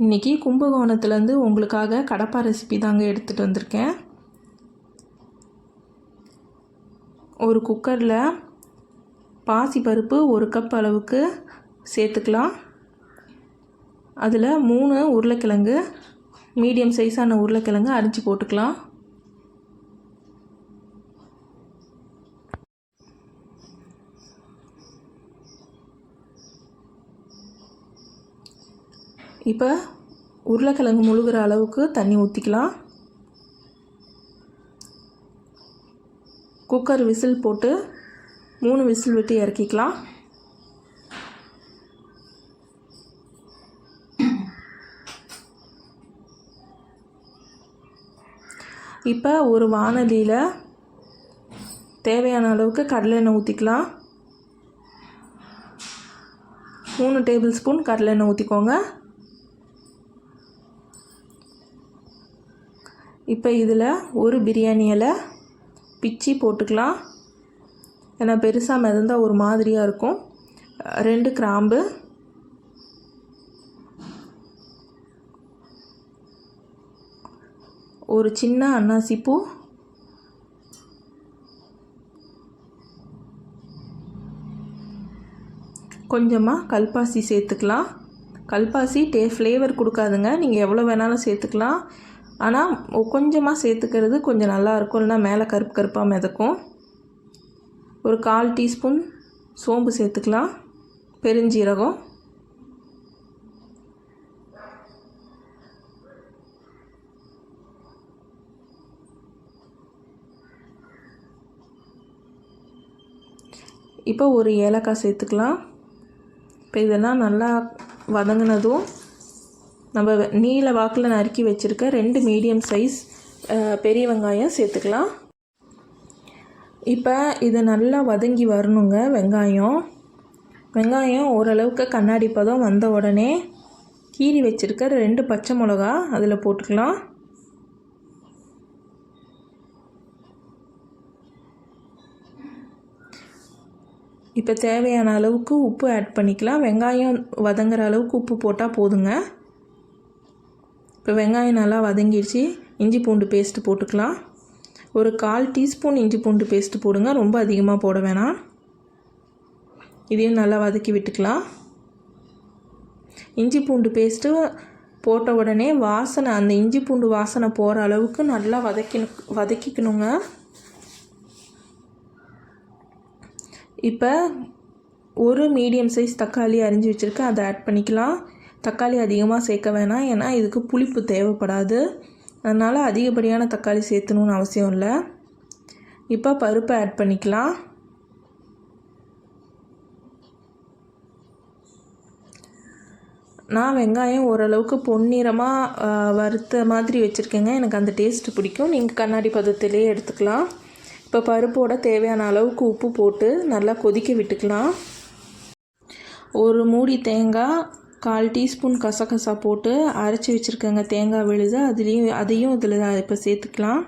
இன்றைக்கி கும்பகோணத்துலேருந்து உங்களுக்காக கடப்பா ரெசிபி தாங்க எடுத்துகிட்டு வந்திருக்கேன். ஒரு குக்கரில் பாசிப்பருப்பு ஒரு கப் அளவுக்கு சேர்த்துக்கலாம். அதில் மூணு உருளைக்கிழங்கு மீடியம் சைஸான உருளைக்கிழங்கு அரிஞ்சு போட்டுக்கலாம். இப்போ உருளைக்கிழங்கு முழுகிற அளவுக்கு தண்ணி ஊற்றிக்கலாம் குக்கர் விசில் போட்டு மூணு விசில் விட்டு இறக்கிக்கலாம். இப்போ ஒரு வானலியில் தேவையான அளவுக்கு கடலெண்ணெய் ஊற்றிக்கலாம் மூணு டேபிள் ஸ்பூன் கடலெண்ணெய் ஊற்றிக்கோங்க இப்போ இதில் ஒரு பிரியாணி இலை பிச்சி போட்டுக்கலாம். ஏன்னா பெருசாக மிதந்தால் ஒரு மாதிரியாக இருக்கும். ரெண்டு கிராம்பு. ஒரு சின்ன அன்னாசி பூ. கொஞ்சமாக கல்பாசி சேர்த்துக்கலாம். கல்பாசி டே ஃப்ளேவர் கொடுக்காதுங்க. நீங்கள் எவ்வளோ வேணாலும் சேர்த்துக்கலாம். ஆனால் கொஞ்சமாக சேர்த்துக்கிறது கொஞ்சம் நல்லாயிருக்கும் இல்லைனா மேலே கருப்பு கருப்பாக மிதக்கும். ஒரு கால் டீஸ்பூன் சோம்பு சேர்த்துக்கலாம். பெருஞ்சீரகம். இப்போ ஒரு ஏலக்காய் சேர்த்துக்கலாம். இப்போ இதெல்லாம் நல்லா வதங்கினதும் நம்ம நீல வாக்கில் நறுக்கி வச்சுருக்க ரெண்டு மீடியம் சைஸ் பெரிய வெங்காயம் சேர்த்துக்கலாம். இப்போ இது நல்லா வதங்கி வரணுங்க வெங்காயம். வெங்காயம் ஓரளவுக்கு கண்ணாடி பதம் வந்த உடனே கீறி வச்சுருக்க ரெண்டு பச்சை மிளகா அதில் போட்டுக்கலாம். இப்போ தேவையான அளவுக்கு உப்பு ஆட் பண்ணிக்கலாம். வெங்காயம் வதங்குற அளவுக்கு உப்பு போட்டால் போதுங்க. இப்போ வெங்காயம் நல்லா வதங்கிடுச்சு இஞ்சி பூண்டு பேஸ்ட்டு போட்டுக்கலாம். ஒரு கால் டீஸ்பூன் இஞ்சி பூண்டு பேஸ்ட்டு போடுங்க. ரொம்ப அதிகமாக போட வேணாம். இதையும் நல்லா வதக்கி விட்டுக்கலாம். இஞ்சி பூண்டு பேஸ்ட்டு போட்ட உடனே வாசனை அந்த இஞ்சி பூண்டு வாசனை போகிற அளவுக்கு நல்லா வதக்கி வதக்கிக்கணுங்க. இப்போ ஒரு மீடியம் சைஸ் தக்காளி அரிஞ்சு வச்சுருக்கேன். அதை ஆட் பண்ணிக்கலாம். தக்காளி அதிகமாக சேர்க்க வேணாம். ஏன்னா இதுக்கு புளிப்பு தேவைப்படாது. அதனால் அதிகப்படியான தக்காளி சேர்த்தணுன்னு அவசியம் இல்லை. இப்போ பருப்பை ஆட் பண்ணிக்கலாம். நான் வெங்காயம் ஓரளவுக்கு பொன்னிறமாக வறுத்த மாதிரி வச்சுருக்கேங்க. எனக்கு அந்த டேஸ்ட்டு பிடிக்கும். நீங்கள் கண்ணாடி பதத்திலே எடுத்துக்கலாம். இப்போ பருப்போட தேவையான அளவுக்கு உப்பு போட்டு நல்லா கொதிக்க விட்டுக்கலாம். ஒரு மூடி தேங்காய் கால் டீஸ்பூன் கசகசா போட்டு அரைச்சி வச்சுருக்கேங்க. தேங்காய் விழுது அதுலேயும் அதையும் இதில் இப்போ சேர்த்துக்கலாம்.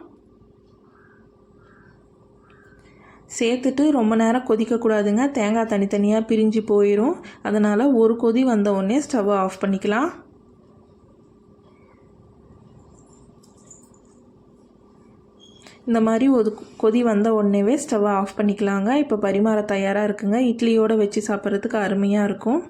சேர்த்துட்டு ரொம்ப நேரம் கொதிக்கக்கூடாதுங்க தேங்காய் தனித்தனியாக பிரிஞ்சு போயிடும் அதனால் ஒரு கொதி வந்த உடனே ஸ்டவ்வை ஆஃப் பண்ணிக்கலாம். இந்த மாதிரி ஒரு கொதி வந்த உடனேவே ஸ்டவ்வை ஆஃப் பண்ணிக்கலாங்க. இப்போ பரிமாற தயாராக இருக்குங்க. இட்லியோடு வச்சு சாப்பிட்றதுக்கு அருமையாக இருக்கும்.